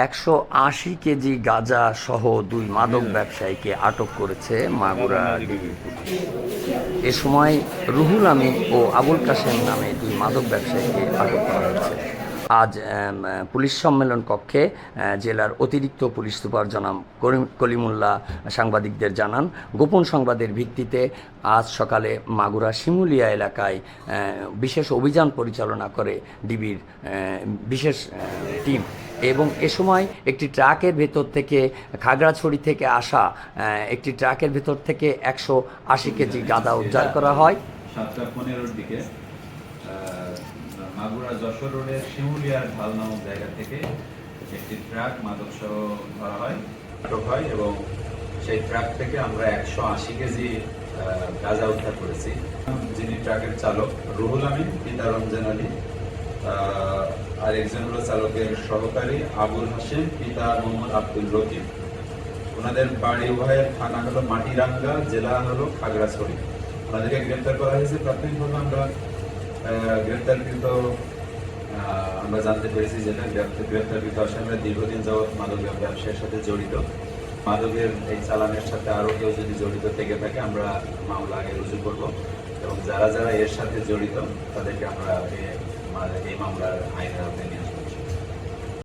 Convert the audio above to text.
একশো আশি কেজি গাঁজা সহ দুই মাদক ব্যবসায়ীকে আটক করেছে মাগুরা ডিবি। এ সময় রুহুল আমিন ও আবুল কাশেম নামে দুই মাদক ব্যবসায়ীকে আটক করা হয়েছে। আজ পুলিশ সম্মেলন কক্ষে জেলার অতিরিক্ত পুলিশ সুপার জনাব করিম- কলিমুল্লাহ সাংবাদিকদের জানান, গোপন সংবাদের ভিত্তিতে আজ সকালে মাগুরা শিমুলিয়া এলাকায় বিশেষ অভিযান পরিচালনা করে ডিবির বিশেষ টিম। এবং এ সময় একটি ট্রাকের ভেতর থেকে, খাগড়াছড়ি থেকে আসা একটি ট্রাকের ভেতর থেকে একশো আশি কেজি গাঁদা উদ্ধার করা হয়। সাতটা পনেরোর দিকে মাগুরা যশোর রোডের শিমুলিয়ার ঢাল নামক জায়গা থেকে একটি ট্রাক মাদক সহ ধরা হয় হয় এবং সেই ট্রাক থেকে আমরা একশো আশি কেজি গাঁজা উদ্ধার করেছি। যিনি ট্রাকের চালক, রুহুল আমিন, পিতা রমজান আলী। আর একজন হলো চালকের সহকারী আবুল হাসিম পিতা মোহাম্মদ আব্দুল রকিব। ওনাদের বাড়ি উভয়ের থানা হলো মাটিরাঙ্গা, জেলা হলো খাগড়াছড়ি। ওনাদেরকে গ্রেপ্তার করা হয়েছে প্রাথমিকভাবে আমরা গ্রেপ্তারকৃত আমরা জানতে পেরেছি যেটা গ্রেপ্তার- গ্রেপ্তারকৃত আসামিরা দীর্ঘদিন যাবৎ মাদক ব্যবসার সাথে জড়িত। মাদকের এই চালানের সাথে আরও কেউ যদি জড়িত থেকে থাকে, আমরা মামলা আগে রুজু করব। এবং যারা যারা এর সাথে জড়িত তাদেরকে আমরা এই- মামলার আইনের আওতায় নিয়ে